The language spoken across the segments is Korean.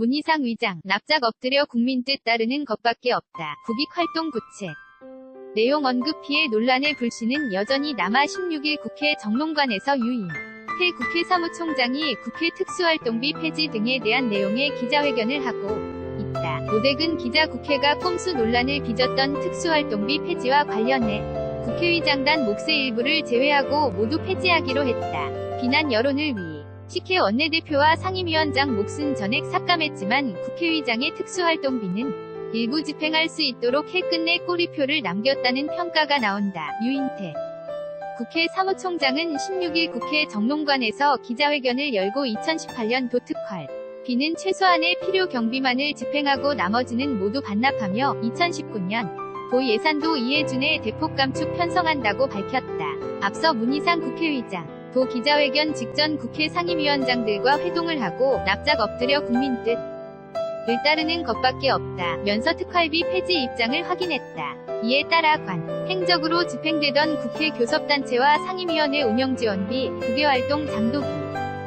문희상 의장, 납작 엎드려 국민 뜻 따르는 것밖에 없다. 국익 활동 부채. 내용 언급 피해 논란의 불씨는 여전히 남아 16일 국회 정론관에서 유인. 태 국회 사무총장이 국회 특수활동비 폐지 등에 대한 내용의 기자회견을 하고 있다. 오대근 기자 국회가 꼼수 논란을 빚었던 특수활동비 폐지와 관련해 국회의장단 몫의 일부를 제외하고 모두 폐지하기로 했다. 비난 여론을 위. 식혜 원내대표와 상임위원장 몫은 전액 삭감했지만 국회의장의 특수활동비는 일부 집행할 수 있도록 해 끝내 꼬리표를 남겼다는 평가가 나온다. 유인태 국회 사무총장은 16일 국회 정론관에서 기자회견을 열고 2018년 도특활 비는 최소한의 필요 경비만을 집행하고 나머지는 모두 반납하며 2019년 도 예산도 이해준의 대폭 감축 편성한다고 밝혔다. 앞서 문희상 국회의장 도 기자회견 직전 국회 상임위원장들과 회동을 하고 납작 엎드려 국민 뜻 을 따르는 것밖에 없다. 면서 특활비 폐지 입장을 확인했다. 이에 따라 관, 행적으로 집행되던 국회 교섭단체와 상임위원회 운영지원비, 국외활동 장도비,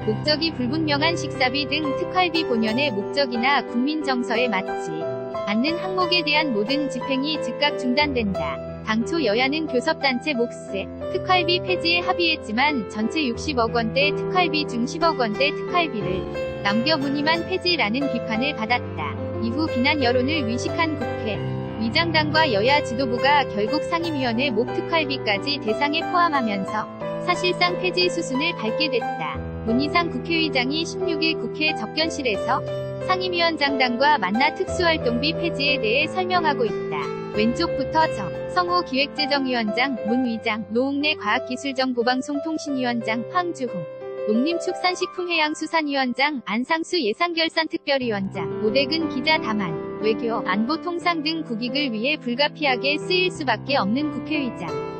목적이 불분명한 식사비 등 특활비 본연의 목적이나 국민 정서에 맞지 않는 항목에 대한 모든 집행이 즉각 중단된다. 당초 여야는 교섭단체 몫에 특활비 폐지에 합의했지만 전체 60억 원대 특활비 중 10억 원대 특활비를 남겨 무늬만 폐지라는 비판을 받았다. 이후 비난 여론을 위식한 국회 위장당과 여야 지도부가 결국 상임위원회 목 특활비까지 대상에 포함하면서 사실상 폐지 수순을 밟게 됐다. 문희상 국회의장이 16일 국회 접견실에서 상임위원장단과 만나 특수활동비 폐지에 대해 설명하고 있다. 왼쪽부터 정, 성호 기획재정위원장, 문 위장, 노웅래 과학기술정보방송통신위원장, 황주홍, 농림축산식품해양수산위원장, 안상수 예산결산특별위원장, 오대근 기자 담안, 외교, 안보통상 등 국익을 위해 불가피하게 쓰일 수밖에 없는 국회의장.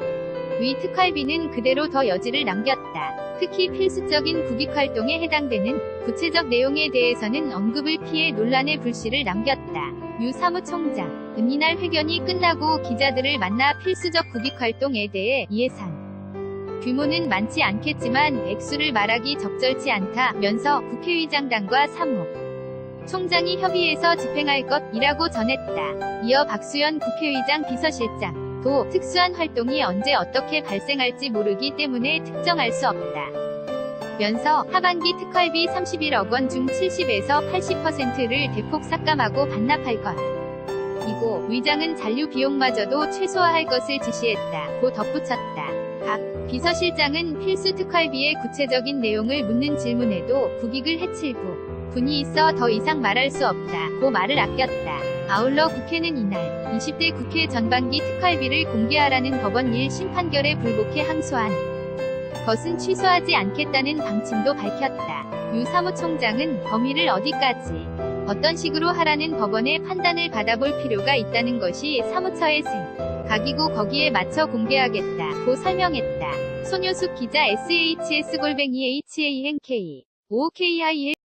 위 특활비는 그대로 더 여지를 남겼다. 특히 필수적인 국익활동에 해당되는 구체적 내용에 대해서는 언급을 피해 논란의 불씨를 남겼다. 유 사무총장, 은 이날 회견이 끝나고 기자들을 만나 필수적 국익활동에 대해 예산, 규모는 많지 않겠지만 액수를 말하기 적절치 않다면서 국회의장단과 사무 총장이 협의해서 집행할 것이라고 전했다. 이어 박수현 국회의장 비서실장 도 특수한 활동이 언제 어떻게 발생할지 모르기 때문에 특정할 수 없다. 면서 하반기 특활비 31억 원 중 70에서 80%를 대폭 삭감하고 반납할 것. 이고 위장은 잔류 비용마저도 최소화할 것을 지시했다. 고 덧붙였다. 박 비서실장은 필수 특활비의 구체적인 내용을 묻는 질문에도 국익을 해칠고 분이 있어 더 이상 말할 수 없다. 고 말을 아꼈다. 아울러 국회는 이날 20대 국회 전반기 특활비를 공개하라는 법원 1심 판결에 불복해 항소한 것은 취소하지 않겠다는 방침도 밝혔다. 유 사무총장은 범위를 어디까지 어떤 식으로 하라는 법원의 판단을 받아볼 필요가 있다는 것이 사무처의 생각이고 거기에 맞춰 공개하겠다. 고 설명했다. 손효숙 기자 shs골뱅이 hank 5ki